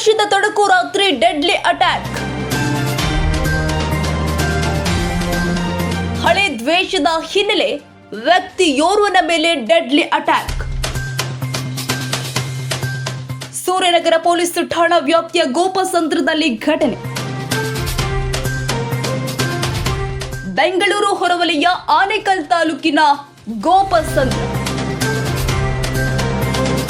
ಸಂಘರ್ಷದ ತೊಡಕು ರಾತ್ರಿ ಡೆಡ್ಲಿ ಅಟ್ಯಾಕ್. ಹಳೆ ದ್ವೇಷದ ಹಿನ್ನೆಲೆ ವ್ಯಕ್ತಿಯೋರ್ವನ ಮೇಲೆ ಡೆಡ್ಲಿ ಅಟ್ಯಾಕ್. ಸೂರ್ಯನಗರ ಪೊಲೀಸ್ ಠಾಣಾ ವ್ಯಾಪ್ತಿಯ ಗೋಪಸಂದ್ರದಲ್ಲಿ ಘಟನೆ. ಬೆಂಗಳೂರು ಹೊರವಲಯ ಆನೇಕಲ್ ತಾಲೂಕಿನ ಗೋಪಸಂದ್ರ.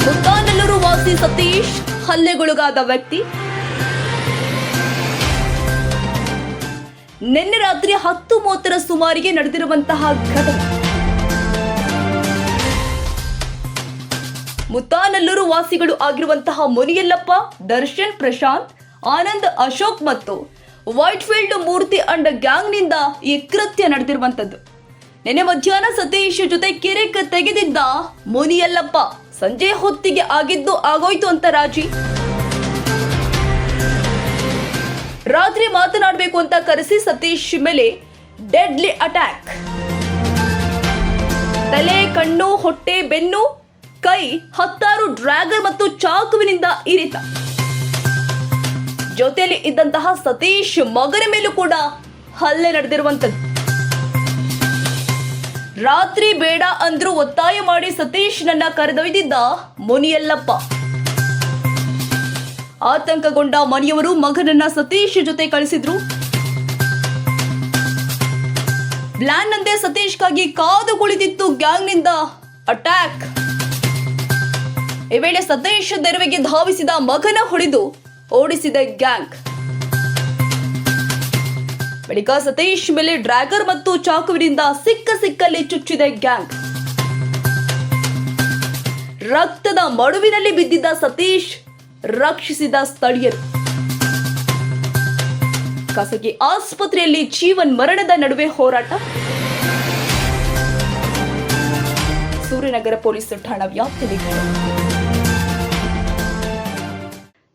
ಮುತ್ತಾನಲ್ಲೂರು ವಾಸಿ ಸತೀಶ್ ಹಲ್ಲೆಗೊಳಗಾದ ವ್ಯಕ್ತಿ. ನಿನ್ನೆ ರಾತ್ರಿ ಹತ್ತು ಮೂವತ್ತರ ಸುಮಾರಿಗೆ ನಡೆದಿರುವಂತಹ ಘಟನೆ. ಮುತ್ತಾನಲ್ಲೂರು ವಾಸಿಗಳು ಆಗಿರುವಂತಹ ಮುನಿಯಲ್ಲಪ್ಪ, ದರ್ಶನ್ ಪ್ರಶಾಂತ್, ಆನಂದ್ ಅಶೋಕ್ ಮತ್ತು ವೈಟ್ಫೀಲ್ಡ್ ಮೂರ್ತಿ ಅಂಡ್ ಗ್ಯಾಂಗ್ನಿಂದ ಈ ಕೃತ್ಯ ನಡೆದಿರುವಂತದ್ದು ನಿನ್ನೆ ಮಧ್ಯಾಹ್ನ ಸತೀಶ್ ಜೊತೆ ಕೆರೆ ಕ- ತೆಗೆದಿದ್ದ ಮುನಿಯಲ್ಲಪ್ಪ. ಸಂಜೆ ಹೊತ್ತಿಗೆ ಆಗಿದ್ದು ಆಗೋಯ್ತು ಅಂತ ರಾಜಿ. ರಾತ್ರಿ ಮಾತನಾಡಬೇಕು ಅಂತ ಕರೆಸಿ ಸತೀಶ್ ಮೇಲೆ ಡೆಡ್ಲಿ ಅಟ್ಯಾಕ್. ತಲೆ, ಕಣ್ಣು, ಹೊಟ್ಟೆ, ಬೆನ್ನು, ಕೈ, ಹತ್ತಾರು ಡ್ರ್ಯಾಗರ್ ಮತ್ತು ಚಾಕುವಿನಿಂದ ಇರಿತ. ಜೊತೆಯಲ್ಲಿ ಇದ್ದಂತಹ ಸತೀಶ್ ಮಗನ ಮೇಲೂ ಕೂಡ ಹಲ್ಲೆ ನಡೆದಿರುವಂತದ್ದು ರಾತ್ರಿ ಬೇಡ ಅಂದ್ರೂ ಒತ್ತಾಯ ಮಾಡಿ ಸತೀಶ್ ನನ್ನ ಕರೆದೊಯ್ದಿದ್ದ ಮುನಿಯಲ್ಲಪ್ಪ. ಆತಂಕಗೊಂಡ ಮನೆಯವರು ಮಗನನ್ನ ಸತೀಶ್ ಜೊತೆ ಕಳಿಸಿದ್ರು. ಪ್ಲಾನ್ ಅಂದೇ ಸತೀಶ್ಗಾಗಿ ಕಾದು ಕುಳಿತಿತ್ತು ಗ್ಯಾಂಗ್ನಿಂದ. ಅಟ್ಯಾಕ್. ಈ ವೇಳೆ ಸತೀಶ್ ನೆರವಿಗೆ ಧಾವಿಸಿದ ಮಗನ ಹೊಡೆದು ಓಡಿಸಿದ ಗ್ಯಾಂಗ್. ಬಳಿಕ ಸತೀಶ್ ಮೇಲೆ, ಡ್ರ್ಯಾಗರ್ ಮತ್ತು ಚಾಕುವಿನಿಂದ ಸಿಕ್ಕ ಸಿಕ್ಕಲ್ಲಿ ಚುಚ್ಚಿದೆ ಗ್ಯಾಂಗ್. ರಕ್ತದ ಮಡುವಿನಲ್ಲಿ ಬಿದ್ದಿದ್ದ ಸತೀಶ್ ರಕ್ಷಿಸಿದ ಸ್ಥಳೀಯರು. ಖಾಸಗಿ ಆಸ್ಪತ್ರೆಯಲ್ಲಿ ಜೀವನ್ ಮರಣದ ನಡುವೆ ಹೋರಾಟ. ಸೂರ್ಯನಗರ ಪೊಲೀಸ್ ಠಾಣಾ ವ್ಯಾಪ್ತಿಯಲ್ಲಿ.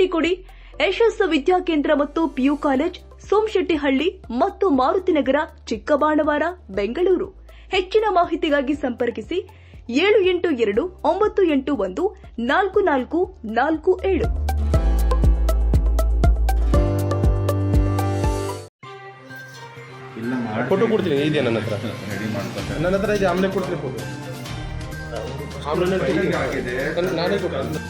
ಭೇಟಿ ಕೊಡಿ. ಯಶಸ್ಸು ವಿದ್ಯಾಕೇಂದ್ರ ಮತ್ತು ಪಿಯು ಕಾಲೇಜ್ ಸೋಮಶೆಟ್ಟಿಹಳ್ಳಿ ಮತ್ತು ಮಾರುತಿನಗರ ಚಿಕ್ಕಬಾಣವಾರ ಬೆಂಗಳೂರು. ಹೆಚ್ಚಿನ ಮಾಹಿತಿಗಾಗಿ ಸಂಪರ್ಕಿಸಿ ಏಳು ಎಂಟು ಎರಡು ಒಂಬತ್ತು ಎಂಟು ಒಂದು ನಾಲ್ಕು ನಾಲ್ಕು ನಾಲ್ಕು ಏಳು. ಫೋಟೋ ಕೊಡ್ತೀನಿ ಇದೆಯಾ ನನ್ನ ಹತ್ರ? ನನ್ನ ಹತ್ರ ಇದೆ ಆಮೇಲೆ ಕೊಡ್ತೀನಿ ಫೋಟೋ ಆಮೇಲೆ ನಾನೇ ಕೊಡ್ತೀನಿ.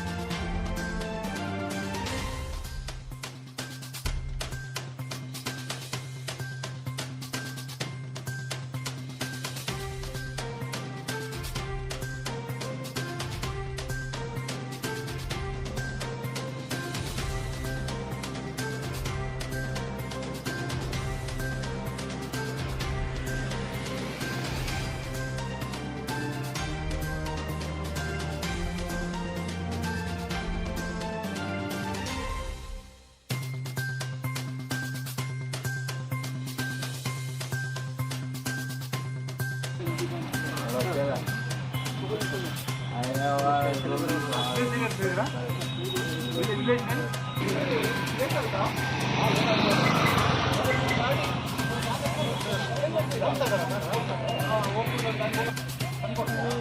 아,